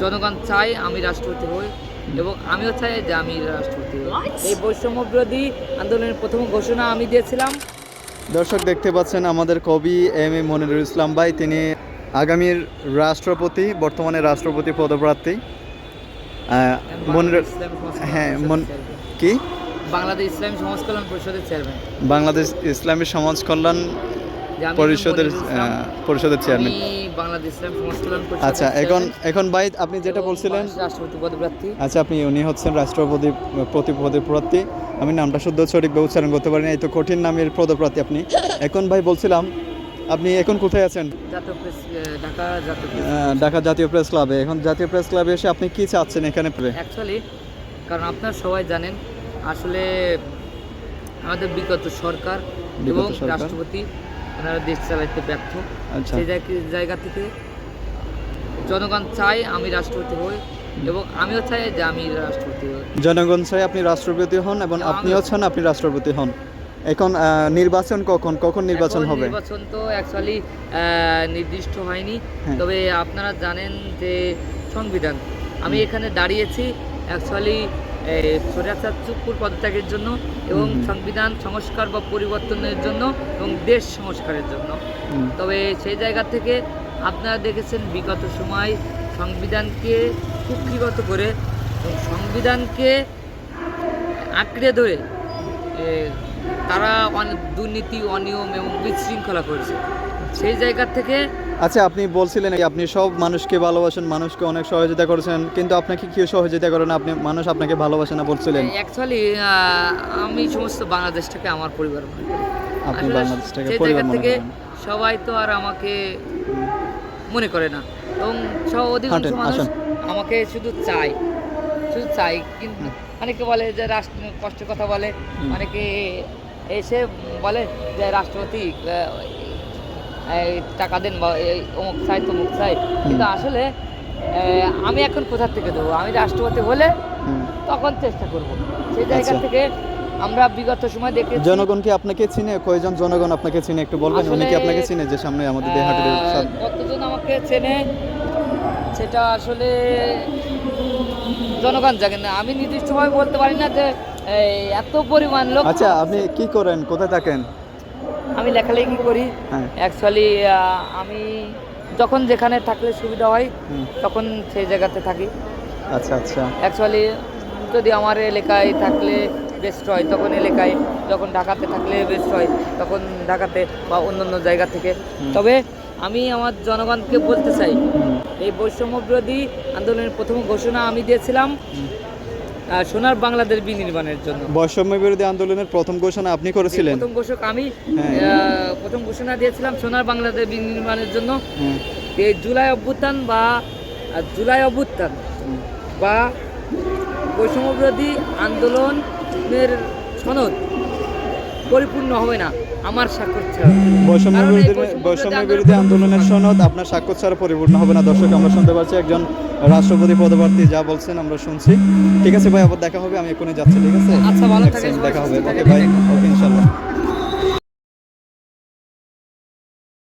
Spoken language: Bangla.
জনগণ চাই আমি রাষ্ট্রপতি হই এবং আমিও চাই যে আমি রাষ্ট্রপতি হই। এই বৈষম্য বিরোধী আন্দোলনের প্রথম ঘোষণা আমি দিয়েছিলাম। দর্শক দেখতে পাচ্ছেন আমাদের কবি এম এ মনিরুল ইসলাম ভাই তিনি আগামীর রাষ্ট্রপতি বর্তমানে রাষ্ট্রপতি পদপ্রার্থী। মনিরুল হ্যাঁ, মন-। কি? বাংলাদেশ ইসলামী সমাজ কল্যাণ পরিষদের চেয়ারম্যান বাংলাদেশ ইসলামী সমাজ কল্যাণ পরিষদের পরিষদের চেয়ারম্যান বাংলাদেশ আচ্ছা এখন এখন ভাই আপনি যেটা বলছিলেন রাষ্ট্রপতি পদপ্রার্থী আচ্ছা আপনি উনি হচ্ছেন রাষ্ট্রপতি পদপ্রার্থী আমি নামটা শুদ্ধ সঠিকভাবে উচ্চারণ করতে পারিনি এই তো কঠিন নামের পদপ্রার্থী আপনি। এখন ভাই বলছিলাম আপনি এখন কোথায় আছেন? ঢাকা জাতীয় প্রেস ক্লাবে এখন জাতীয় প্রেস ক্লাবে এসে আপনি কি চাচ্ছেন এখানে? অ্যাকচুয়ালি কারণ আপনারা সবাই জানেন আসলে আমাদের বিগত সরকার এবং রাষ্ট্রপতি ওনারা দেশ চালাইতে ব্যর্থ। আচ্ছা। সেই জায়গা- জায়গা থেকে জনগণ চাই আমি রাষ্ট্রপতি হই এবং আমিও চাই যে আমি রাষ্ট্রপতি হই। জনগণ চাই আপনি রাষ্ট্রপতি হন এবং আমি- আপনি হচ্ছেন আপনি রাষ্ট্রপতি হন। এখন নির্বাচন কখন? কখন নির্বাচন হবে? নির্বাচন তো অ্যাকচুয়ালি নির্দিষ্ট হয়নি। হ্যাঁ। তবে আপনারা জানেন যে সংবিধান আমি এখানে দাঁড়িয়েছি। অ্যাকচুয়ালি স্বৈরাচার চুপুর পদত্যাগের জন্য এবং। সংবিধান সংস্কার বা পরিবর্তনের জন্য এবং দেশ সংস্কারের জন্য। তবে সেই জায়গা থেকে আপনারা দেখেছেন বিগত সময় সংবিধানকে কুক্ষিগত করে এবং সংবিধানকে আঁকড়ে ধরে তারা অনেক দুর্নীতি অনিয়ম এবং বিশৃঙ্খলা করেছে। সেই জায়গা থেকে আচ্ছা আপনি বলছিলেন আপনি সব মানুষকে ভালোবাসেন মানুষকে অনেক সহযোগিতা করেছেন কিন্তু আপনাকে কি সহযোগিতা করেন আপনি মানুষ আপনাকে ভালোবাসে না বলছিলেন? অ্যাকচুয়ালি আমি সমস্ত বাংলাদেশটাকে আমার পরিবার মনে করি। আপনি বাংলাদেশটাকে পরিবার মনে করেন। সবাই তো আর আমাকে মনে করে না। এবং সব অধিকাংশ মানুষ আমাকে শুধু চাই শুধু চাই কিন্তু অনেকে বলে যে রাষ্ট্র কষ্ট কথা বলে অনেকে এসে বলে যে রাষ্ট্রপতি টাকা দেন বা এই অমুক চাই তমুক চাই কিন্তু আসলে আমি এখন কোথার থেকে দেবো? আমি রাষ্ট্রপতি হলে তখন চেষ্টা করব। সেই জায়গা আচ্ছা। থেকে আমরা বিগত সময় দেখেছি। জনগণ কি আপনাকে চিনে? কয়জন জনগণ আপনাকে চিনে? একটু বলবেন উনি কি আপনাকে চিনে যে সামনে আমাদের দেহাটের কতজন আমাকে চেনে সেটা আসলে জনগণ জানে না। আমি নির্দিষ্টভাবে বলতে পারি না যে এত পরিমাণ লোক আচ্ছা আপনি কি করেন? কোথায় থাকেন? আমি লেখালেখি করি। অ্যাকচুয়ালি আমি যখন যেখানে থাকলে সুবিধা হয় তখন সেই জায়গাতে থাকি। আচ্ছা আচ্ছা। অ্যাকচুয়ালি যদি আমার এলাকায় থাকলে বেস্ট হয় তখন এলাকায় যখন ঢাকাতে থাকলে বেস্ট হয় তখন ঢাকাতে বা অন্য অন্য জায়গা থেকে। তবে আমি আমার জনগণকে বলতে চাই এই বৈষম্য বিরোধী আন্দোলনের প্রথম ঘোষণা আমি দিয়েছিলাম। সোনার বাংলাদেশ বিনির্মাণের জন্য। বৈষম্য বিরোধী আন্দোলনের প্রথম ঘোষণা আপনি করেছিলেন। প্রথম ঘোষক আমি হ্যাঁ। প্রথম ঘোষণা দিয়েছিলাম সোনার বাংলাদেশ বিনির্মাণের জন্য। এই জুলাই অভ্যুত্থান বা জুলাই অভ্যুত্থান বা বৈষম্য বিরোধী আন্দোলনের সনদ পরিপূর্ণ হবে না। আমার স্বাক্ষর বৈষম্য বিরোধী বৈষম্য বিরোধী আন্দোলনের সনদ আপনার স্বাক্ষর ছাড়া পরিপূর্ণ হবে না। দর্শক আমরা শুনতে পাচ্ছি একজন রাষ্ট্রপতি পদপ্রার্থী যা বলছেন আমরা শুনছি। ঠিক আছে ভাই আবার দেখা হবে আমি এখনই যাচ্ছি ঠিক আছে? আচ্ছা, ভালো দেখা হবে। ওকে ভাই ওকে ইনশাল্লাহ।